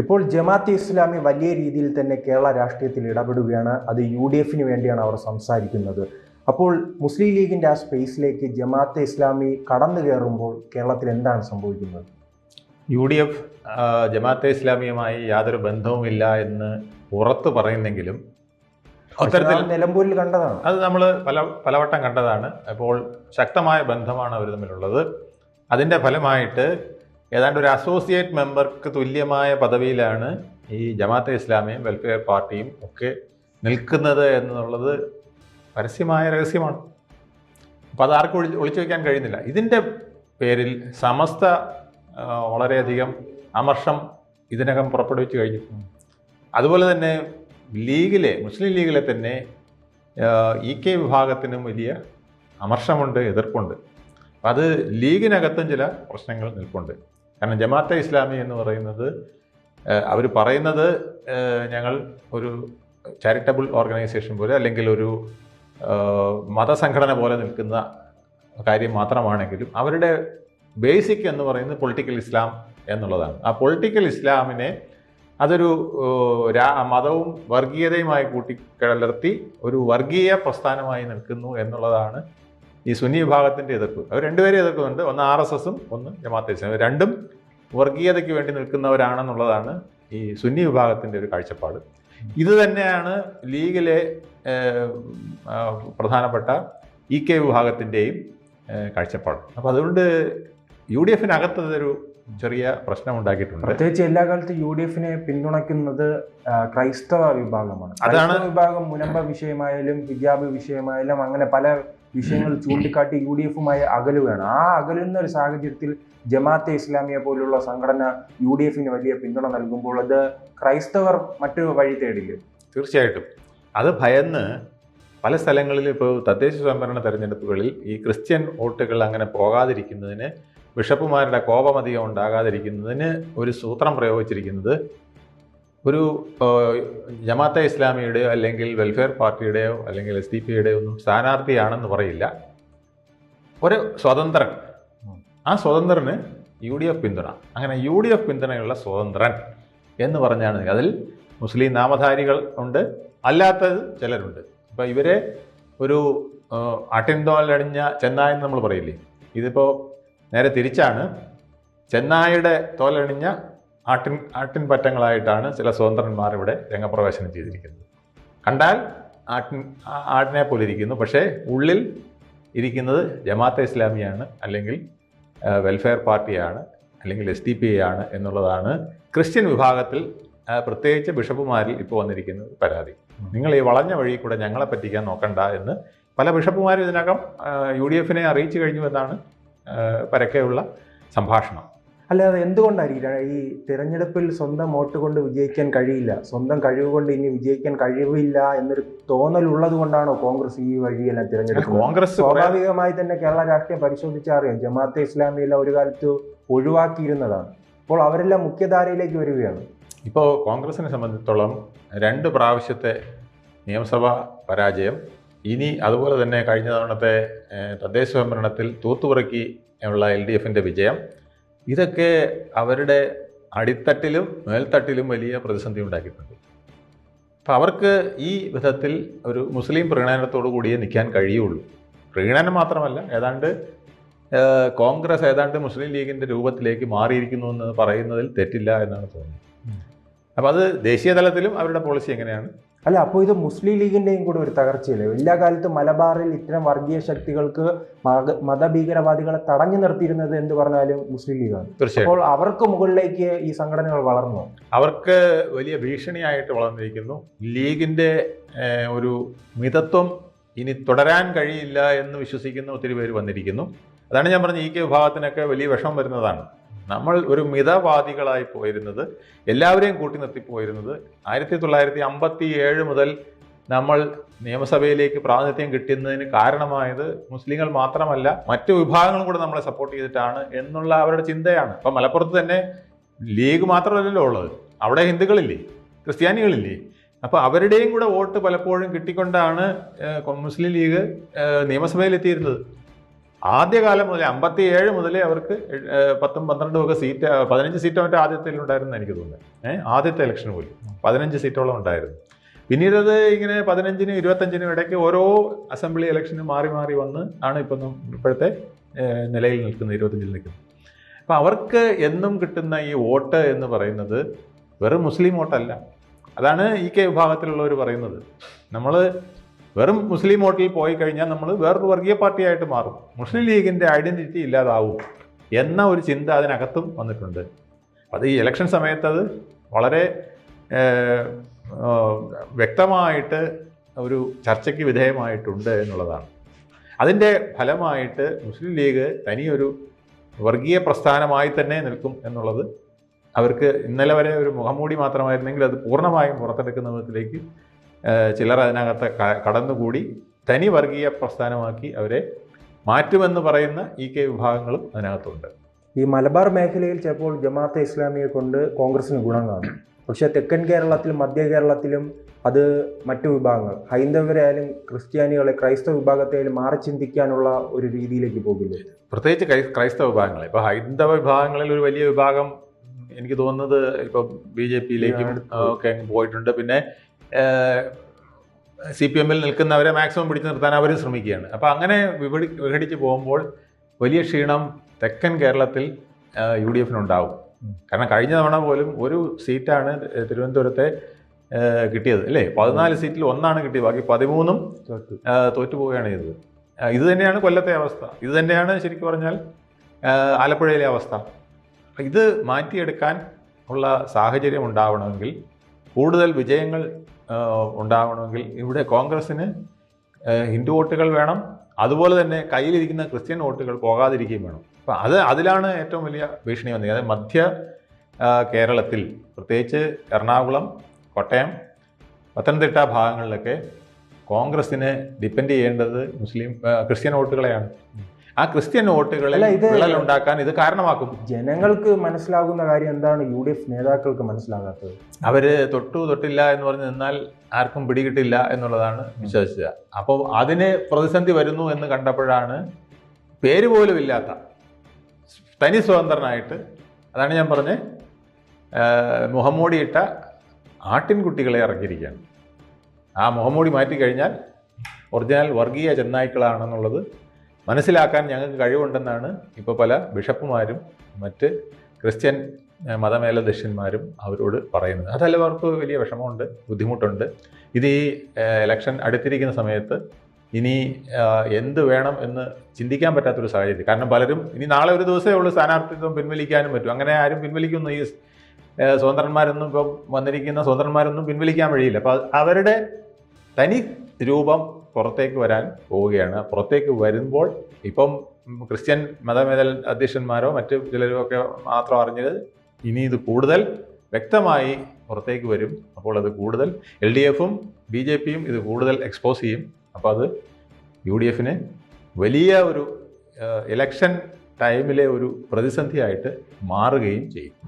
ഇപ്പോൾ ജമാഅത്തെ ഇസ്ലാമി വലിയ രീതിയിൽ തന്നെ കേരള രാഷ്ട്രീയത്തിൽ ഇടപെടുകയാണ്. അത് യു ഡി എഫിന് വേണ്ടിയാണ് അവർ സംസാരിക്കുന്നത്. അപ്പോൾ മുസ്ലിം ലീഗിന്റെ ആ സ്പേസിലേക്ക് ജമാഅത്തെ ഇസ്ലാമി കടന്നു കയറുമ്പോൾ കേരളത്തിൽ എന്താണ് സംഭവിക്കുന്നത്? യു ഡി എഫ് ജമാഅത്തെ ഇസ്ലാമിയുമായി യാതൊരു ബന്ധവുമില്ല എന്ന് പുറത്ത് പറയുന്നെങ്കിലും അത്തരത്തിൽ നിലമ്പൂരിൽ കണ്ടതാണ്. അത് നമ്മൾ പല പലവട്ടം കണ്ടതാണ്. അപ്പോൾ ശക്തമായ ബന്ധമാണ് അവർ തമ്മിലുള്ളത്. അതിന്റെ ഫലമായിട്ട് ഏതാണ്ട് ഒരു അസോസിയേറ്റ് മെമ്പർക്ക് തുല്യമായ പദവിയിലാണ് ഈ ജമാഅത്തെ ഇസ്ലാമിയും വെൽഫെയർ പാർട്ടിയും ഒക്കെ നിൽക്കുന്നത് എന്നുള്ളത് പരസ്യമായ രഹസ്യമാണ്. അപ്പോൾ അത് ആർക്കും ഒളി ഒളിച്ചു വയ്ക്കാൻ കഴിയുന്നില്ല. ഇതിന്റെ പേരിൽ സമസ്ത വളരെയധികം അമർഷം ഇതിനകം പുറപ്പെടുവിച്ചു കഴിഞ്ഞിട്ടുണ്ട്. അതുപോലെ തന്നെ ലീഗിലെ മുസ്ലിം ലീഗിലെ തന്നെ ഇ കെ വിഭാഗത്തിനും വലിയ അമർഷമുണ്ട് എതിർപ്പുണ്ട്. അത് ലീഗിനകത്തും ചില പ്രശ്നങ്ങൾ നിൽപ്പുണ്ട്. കാരണം ജമാഅത്തെ ഇസ്ലാമി എന്ന് പറയുന്നത് അവർ പറയുന്നത് ഞങ്ങൾ ഒരു ചാരിറ്റബിൾ ഓർഗനൈസേഷൻ പോലെ അല്ലെങ്കിൽ ഒരു മതസംഘടന പോലെ നിൽക്കുന്ന കാര്യം മാത്രമാണെങ്കിലും അവരുടെ ബേസിക് എന്ന് പറയുന്നത് പൊളിറ്റിക്കൽ ഇസ്ലാം എന്നുള്ളതാണ്. ആ പൊളിറ്റിക്കൽ ഇസ്ലാമിനെ അതൊരു മതവും വർഗീയതയുമായി കൂട്ടിക്കലർത്തി ഒരു വർഗീയ പ്രസ്ഥാനമായി നിൽക്കുന്നു എന്നുള്ളതാണ് ഈ സുന്നി വിഭാഗത്തിന്റെ എതിർപ്പ്. അവർ രണ്ടുപേരെ എതിർക്കുന്നുണ്ട്. ഒന്ന് ആർ എസ് എസും ഒന്ന് ജമാഅത്തെ ഇസ്ലാം രണ്ടും വർഗീയതയ്ക്ക് വേണ്ടി നിൽക്കുന്നവരാണെന്നുള്ളതാണ് ഈ സുന്നി വിഭാഗത്തിന്റെ ഒരു കാഴ്ചപ്പാട്. ഇത് തന്നെയാണ് ലീഗിലെ പ്രധാനപ്പെട്ട ഇ കെ വിഭാഗത്തിന്റെയും കാഴ്ചപ്പാട്. അപ്പോൾ അതുകൊണ്ട് യു ഡി എഫിനകത്ത് അതൊരു ചെറിയ പ്രശ്നം ഉണ്ടാക്കിയിട്ടുണ്ട് പ്രത്യേകിച്ച് എല്ലാ കാലത്തും യു ഡി എഫിനെ പിന്തുണയ്ക്കുന്നത് ക്രൈസ്തവ വിഭാഗമാണ്. അതാണ് വിഭാഗം മുനമ്പ വിഷയമായാലും ഹിജാബ് വിഷയമായാലും അങ്ങനെ പല വിഷയങ്ങൾ ചൂണ്ടിക്കാട്ടി യു ഡി എഫുമായി അകലുകയാണ്. ആ അകലുന്ന ഒരു സാഹചര്യത്തിൽ ജമാഅത്തെ ഇസ്ലാമിയെ പോലുള്ള സംഘടന യു ഡി എഫിന് വലിയ പിന്തുണ നൽകുമ്പോൾ അത് ക്രൈസ്തവർ മറ്റു വഴി തേടില്ലേ? തീർച്ചയായിട്ടും. അത് ഭയന്ന് പല സ്ഥലങ്ങളിൽ ഇപ്പോൾ തദ്ദേശ സ്വയംഭരണ തെരഞ്ഞെടുപ്പുകളിൽ ഈ ക്രിസ്ത്യൻ വോട്ടുകൾ അങ്ങനെ പോകാതിരിക്കുന്നതിന് ബിഷപ്പുമാരുടെ കോപമധികം ഉണ്ടാകാതിരിക്കുന്നതിന് ഒരു സൂത്രം പ്രയോഗിച്ചിരിക്കുന്നത് ഒരു ജമാഅത്തെ ഇസ്ലാമിയുടെയോ അല്ലെങ്കിൽ വെൽഫെയർ പാർട്ടിയുടെയോ അല്ലെങ്കിൽ എസ് ഡി പിയുടെയോ ഒന്നും സ്ഥാനാർത്ഥിയാണെന്ന് പറയില്ല. ഒരു സ്വതന്ത്രൻ. ആ സ്വതന്ത്രന് യു ഡി എഫ് പിന്തുണ. അങ്ങനെ യു ഡി എഫ് പിന്തുണയുള്ള സ്വതന്ത്രൻ എന്ന് പറഞ്ഞാണ് അതിൽ മുസ്ലിം നാമധാരികൾ ഉണ്ട്. അല്ലാത്തത് ചിലരുണ്ട്. അപ്പോൾ ഇവരെ ഒരു അട്ടിൻതോലടിഞ്ഞ ചെന്നായെന്ന് നമ്മൾ പറയില്ലേ? ഇതിപ്പോൾ നേരെ തിരിച്ചാണ് ചെന്നായിയുടെ തോലണിഞ്ഞ ആട്ടിൻ ആട്ടിൻ പറ്റങ്ങളായിട്ടാണ് ചില സ്വതന്ത്രന്മാർ ഇവിടെ രംഗപ്രവേശനം ചെയ്തിരിക്കുന്നത്. കണ്ടാൽ ആട്ടിൻ ആടിനെ പോലെ ഇരിക്കുന്നു. പക്ഷേ ഉള്ളിൽ ഇരിക്കുന്നത് ജമാഅത്തെ ഇസ്ലാമിയാണ് അല്ലെങ്കിൽ വെൽഫെയർ പാർട്ടിയാണ് അല്ലെങ്കിൽ എസ് ഡി പി ആണ് എന്നുള്ളതാണ് ക്രിസ്ത്യൻ വിഭാഗത്തിൽ പ്രത്യേകിച്ച് ബിഷപ്പുമാരിൽ ഇപ്പോൾ വന്നിരിക്കുന്ന പരാതി. നിങ്ങൾ ഈ വളഞ്ഞ വഴി കൂടെ ഞങ്ങളെ പറ്റിക്കാൻ നോക്കണ്ട എന്ന് പല ബിഷപ്പുമാരും ഇതിനകം യു ഡി എഫിനെ അറിയിച്ചു കഴിഞ്ഞു എന്നാണ് പരക്കെയുള്ള സംഭാഷണം. അല്ലാതെ എന്തുകൊണ്ടായിരിക്കും? ഈ തിരഞ്ഞെടുപ്പിൽ സ്വന്തം വോട്ട് കൊണ്ട് വിജയിക്കാൻ കഴിയില്ല. സ്വന്തം കഴിവ് കൊണ്ട് ഇനി വിജയിക്കാൻ കഴിവില്ല എന്നൊരു തോന്നലുള്ളത് കൊണ്ടാണോ കോൺഗ്രസ് ഈ വഴിയെല്ലാം തിരഞ്ഞെടുപ്പ് കോൺഗ്രസ് സ്വാഭാവികമായി തന്നെ കേരള രാഷ്ട്രീയം പരിശോധിച്ചാൽ അറിയാം. ജമാഅത്തെ ഇസ്ലാമിയെല്ലാം ഒരു കാലത്ത് ഒഴിവാക്കിയിരുന്നതാണ്. അപ്പോൾ അവരെല്ലാം മുഖ്യധാരയിലേക്ക് വരികയാണ്. ഇപ്പോൾ കോൺഗ്രസിനെ സംബന്ധിച്ചിടത്തോളം രണ്ട് പ്രാവശ്യത്തെ നിയമസഭാ പരാജയം ഇനി അതുപോലെ തന്നെ കഴിഞ്ഞ തവണത്തെ തദ്ദേശ സ്വയംഭരണത്തിൽ തൂത്തുപുറക്കി ഉള്ള എൽ ഡി എഫിന്റെ വിജയം ഇതൊക്കെ അവരുടെ അടിത്തട്ടിലും മേൽത്തട്ടിലും വലിയ പ്രതിസന്ധി ഉണ്ടാക്കിയിട്ടുണ്ട്. അപ്പോൾ അവർക്ക് ഈ വിധത്തിൽ ഒരു മുസ്ലിം പ്രീണനത്തോടു കൂടിയേ നിൽക്കാൻ കഴിയുള്ളൂ. പ്രീണനം മാത്രമല്ല ഏതാണ്ട് കോൺഗ്രസ് ഏതാണ്ട് മുസ്ലിം ലീഗിന്റെ രൂപത്തിലേക്ക് മാറിയിരിക്കുന്നു എന്ന് പറയുന്നതിൽ തെറ്റില്ല എന്നാണ് തോന്നുന്നത്. അപ്പോൾ അത് ദേശീയ തലത്തിലും അവരുടെ പോളിസി എങ്ങനെയാണ്? അല്ല അപ്പോൾ ഇത് മുസ്ലിം ലീഗിന്റെയും കൂടെ ഒരു തകർച്ചയല്ലേ? എല്ലാ കാലത്തും മലബാറിൽ ഇത്തരം വർഗീയ ശക്തികൾക്ക് മത- മതഭീകരവാദികളെ തടഞ്ഞു നിർത്തിയിരുന്നത് എന്ന് പറഞ്ഞാലും മുസ്ലിം ലീഗാണ്. അപ്പോൾ അവർക്ക് മുകളിലേക്ക് ഈ സംഘടനകൾ വളർന്നു അവർക്ക് വലിയ ഭീഷണിയായിട്ട് വളർന്നിരിക്കുന്നു. ലീഗിന്റെ ഒരു മിതത്വം ഇനി തുടരാൻ കഴിയില്ല എന്ന് വിശ്വസിക്കുന്ന ഒത്തിരി പേര് വന്നിരിക്കുന്നു. അതാണ് ഞാൻ പറഞ്ഞ ഈ കെ വിഭാഗത്തിനൊക്കെ വലിയ വിഷമം വരുന്നതാണ്. നമ്മൾ ഒരു മിതവാദികളായി പോയിരുന്നത് എല്ലാവരെയും കൂട്ടി നിർത്തി പോയിരുന്നത് ആയിരത്തി തൊള്ളായിരത്തി അമ്പത്തി ഏഴ് മുതൽ നമ്മൾ നിയമസഭയിലേക്ക് പ്രാതിനിധ്യം കിട്ടുന്നതിന് കാരണമായത് മുസ്ലിങ്ങൾ മാത്രമല്ല മറ്റു വിഭാഗങ്ങളും കൂടെ നമ്മളെ സപ്പോർട്ട് ചെയ്തിട്ടാണ് എന്നുള്ള അവരുടെ ചിന്തയാണ്. ഇപ്പം മലപ്പുറത്ത് തന്നെ ലീഗ് മാത്രമല്ലല്ലോ ഉള്ളത്. അവിടെ ഹിന്ദുക്കളില്ലേ? ക്രിസ്ത്യാനികളില്ലേ? അപ്പോൾ അവരുടെയും കൂടെ വോട്ട് പലപ്പോഴും കിട്ടിക്കൊണ്ടാണ് മുസ്ലിം ലീഗ് എത്തിയിരുന്നത്. ആദ്യകാലം മുതൽ അമ്പത്തി ഏഴ് മുതലേ അവർക്ക് പത്തും പന്ത്രണ്ടും ഒക്കെ സീറ്റ് പതിനഞ്ച് സീറ്റോ മറ്റോ ആദ്യത്തിൽ ഉണ്ടായിരുന്നു എനിക്ക് തോന്നുന്നത്. ഏഹ് ആദ്യത്തെ ഇലക്ഷൻ പോലും. പതിനഞ്ച് സീറ്റോളം ഉണ്ടായിരുന്നു. പിന്നീട് അത് ഇങ്ങനെ പതിനഞ്ചിനും ഇരുപത്തഞ്ചിനും ഇടയ്ക്ക് ഓരോ അസംബ്ലി ഇലക്ഷനും മാറി മാറി വന്ന് ആണ് ഇപ്പം ഇപ്പോഴത്തെ നിലയിൽ നിൽക്കുന്നത് ഇരുപത്തഞ്ചിൽ നിൽക്കുന്നത്. അപ്പം അവർക്ക് എന്നും കിട്ടുന്ന ഈ വോട്ട് എന്ന് പറയുന്നത് വെറും മുസ്ലിം വോട്ടല്ല. അതാണ് ഈ കെ വിഭാഗത്തിലുള്ളവർ പറയുന്നത്. നമ്മൾ വെറും മുസ്ലിം വോട്ടിൽ പോയി കഴിഞ്ഞാൽ നമ്മൾ വേറൊരു വർഗീയ പാർട്ടിയായിട്ട് മാറും. മുസ്ലിം ലീഗിന്റെ ഐഡന്റിറ്റി ഇല്ലാതാവും എന്ന ഒരു ചിന്ത അതിനകത്തും വന്നിട്ടുണ്ട്. അത് ഈ ഇലക്ഷൻ സമയത്ത് അത് വളരെ വ്യക്തമായിട്ട് ഒരു ചർച്ചയ്ക്ക് വിധേയമായിട്ടുണ്ട് എന്നുള്ളതാണ്. അതിന്റെ ഫലമായിട്ട് മുസ്ലിം ലീഗ് തനിയൊരു വർഗീയ പ്രസ്ഥാനമായി തന്നെ നിൽക്കും എന്നുള്ളത് അവർക്ക് ഇന്നലെ വരെ ഒരു മുഖംമൂടി മാത്രമായിരുന്നെങ്കിൽ അത് പൂർണമായും പുറത്തെടുക്കുന്ന വിധത്തിലേക്ക് ചിലർ അതിനകത്ത് കടന്നുകൂടി തനി വർഗീയ പ്രസ്ഥാനമാക്കി അവരെ മാറ്റുമെന്ന് പറയുന്ന ഈ കെ വിഭാഗങ്ങളും അതിനകത്തുണ്ട്. ഈ മലബാർ മേഖലയിൽ ചിലപ്പോൾ ജമാഅത്തെ ഇസ്ലാമിയെ കൊണ്ട് കോൺഗ്രസിന് ഗുണം കാണും. പക്ഷേ തെക്കൻ കേരളത്തിലും മധ്യ കേരളത്തിലും അത് മറ്റു വിഭാഗങ്ങൾ ഹൈന്ദവരായാലും ക്രിസ്ത്യാനികളെ ക്രൈസ്തവ വിഭാഗത്തെയാലും മാറി ചിന്തിക്കാനുള്ള ഒരു രീതിയിലേക്ക് പോകില്ലേ? പ്രത്യേകിച്ച് ക്രൈ ക്രൈസ്തവ വിഭാഗങ്ങൾ ഇപ്പോൾ ഹൈന്ദവ വിഭാഗങ്ങളിൽ ഒരു വലിയ വിഭാഗം എനിക്ക് തോന്നുന്നത് ഇപ്പം ബി ജെ പിയിലേക്കും ഒക്കെ പോയിട്ടുണ്ട്. പിന്നെ സി പി എമ്മിൽ നിൽക്കുന്നവരെ മാക്സിമം പിടിച്ചു നിർത്താൻ അവർ ശ്രമിക്കുകയാണ്. അപ്പോൾ അങ്ങനെ വിപടി വിഘടിച്ച് പോകുമ്പോൾ വലിയ ക്ഷീണം തെക്കൻ കേരളത്തിൽ യു ഡി എഫിനുണ്ടാവും. കാരണം കഴിഞ്ഞ തവണ പോലും ഒരു സീറ്റാണ് തിരുവനന്തപുരത്തെ കിട്ടിയത്. അല്ലേ? പതിനാല് സീറ്റിൽ ഒന്നാണ് കിട്ടിയത്. ബാക്കി പതിമൂന്നും തോറ്റുപോവുകയാണ് ചെയ്തത്. ഇത് തന്നെയാണ് കൊല്ലത്തെ അവസ്ഥ. ഇത് തന്നെയാണ് ശരിക്കും പറഞ്ഞാൽ ആലപ്പുഴയിലെ അവസ്ഥ. ഇത് മാറ്റിയെടുക്കാൻ ഉള്ള സാഹചര്യം ഉണ്ടാവണമെങ്കിൽ കൂടുതൽ വിജയങ്ങൾ ആ, ഉണ്ടാവണമെങ്കിൽ ഇവിടെ കോൺഗ്രസ്സിന് ഹിന്ദു വോട്ടുകൾ വേണം. അതുപോലെ തന്നെ കയ്യിലിരിക്കുന്ന ക്രിസ്ത്യൻ വോട്ടുകൾ പോകാതിരിക്കുകയും വേണം. അപ്പം അത് അതിലാണ് ഏറ്റവും വലിയ ഭീഷണി വന്നത്. അതായത് മധ്യ കേരളത്തിൽ പ്രത്യേകിച്ച് എറണാകുളം കോട്ടയം പത്തനംതിട്ട ഭാഗങ്ങളിലൊക്കെ കോൺഗ്രസ്സിന് ഡിപ്പെൻഡ് ചെയ്യേണ്ടത് മുസ്ലിം ക്രിസ്ത്യൻ വോട്ടുകളെയാണ്. ആ ക്രിസ്ത്യൻ വോട്ടുകളിൽ അല്ല, ഇത് വിള്ളൽ ഉണ്ടാക്കാൻ ഇത് കാരണമാക്കും. ജനങ്ങൾക്ക് മനസ്സിലാകുന്ന കാര്യം എന്താണ് യു ഡി എഫ് നേതാക്കൾക്ക് മനസ്സിലാകാത്തത്? അവർ തൊട്ടു തൊട്ടില്ല എന്ന് പറഞ്ഞ് നിന്നാൽ ആർക്കും പിടികിട്ടില്ല എന്നുള്ളതാണ് വിശ്വസിച്ചത്. അപ്പോൾ അതിന് പ്രതിസന്ധി വരുന്നു എന്ന് കണ്ടപ്പോഴാണ് പേര് പോലും ഇല്ലാത്ത തനി സ്വതന്ത്രനായിട്ട് അതാണ് ഞാൻ പറഞ്ഞത് മുഹമ്മൂടിയിട്ട ആട്ടിൻകുട്ടികളെ ഇറക്കിയിരിക്കുകയാണ്. ആ മുഹമ്മൂടി മാറ്റിക്കഴിഞ്ഞാൽ ഒറിജിനൽ വർഗീയ ചെന്നായ്ക്കളാണെന്നുള്ളത് മനസ്സിലാക്കാൻ ഞങ്ങൾക്ക് കഴിവുണ്ടെന്നാണ് ഇപ്പോൾ പല ബിഷപ്പുമാരും മറ്റ് ക്രിസ്ത്യൻ മതമേലധ്യക്ഷന്മാരും അവരോട് പറയുന്നത്. അതല്ല അവർക്ക് വലിയ വിഷമമുണ്ട് ബുദ്ധിമുട്ടുണ്ട്. ഇത് ഈ ഇലക്ഷൻ അടുത്തിരിക്കുന്ന സമയത്ത് ഇനി എന്ത് വേണം എന്ന് ചിന്തിക്കാൻ പറ്റാത്തൊരു സാഹചര്യം. കാരണം പലരും ഇനി നാളെ ഒരു ദിവസമേ ഉള്ളൂ സ്ഥാനാർത്ഥിത്വം പിൻവലിക്കാനും പറ്റും. അങ്ങനെ ആരും പിൻവലിക്കുന്നു ഈ സ്വതന്ത്രന്മാരൊന്നും ഇപ്പം വന്നിരിക്കുന്ന സ്വതന്ത്രന്മാരൊന്നും പിൻവലിക്കാൻ വഴിയില്ല. അപ്പോൾ അവരുടെ തനി രൂപം പുറത്തേക്ക് വരാൻ പോവുകയാണ്. പുറത്തേക്ക് വരുമ്പോൾ ഇപ്പം ക്രിസ്ത്യൻ മതമേതൽ അധ്യക്ഷന്മാരോ മറ്റു ചിലരോ ഒക്കെ മാത്രം അറിഞ്ഞത് ഇനി ഇത് കൂടുതൽ വ്യക്തമായി പുറത്തേക്ക് വരും. അപ്പോൾ അത് കൂടുതൽ എൽ ഡി എഫും ബി ജെ പിയും ഇത് കൂടുതൽ എക്സ്പോസ് ചെയ്യും. അപ്പോൾ അത് യു ഡി എഫിന് വലിയ ഒരു ഇലക്ഷൻ ടൈമിലെ ഒരു പ്രതിസന്ധിയായിട്ട് മാറുകയും ചെയ്യും.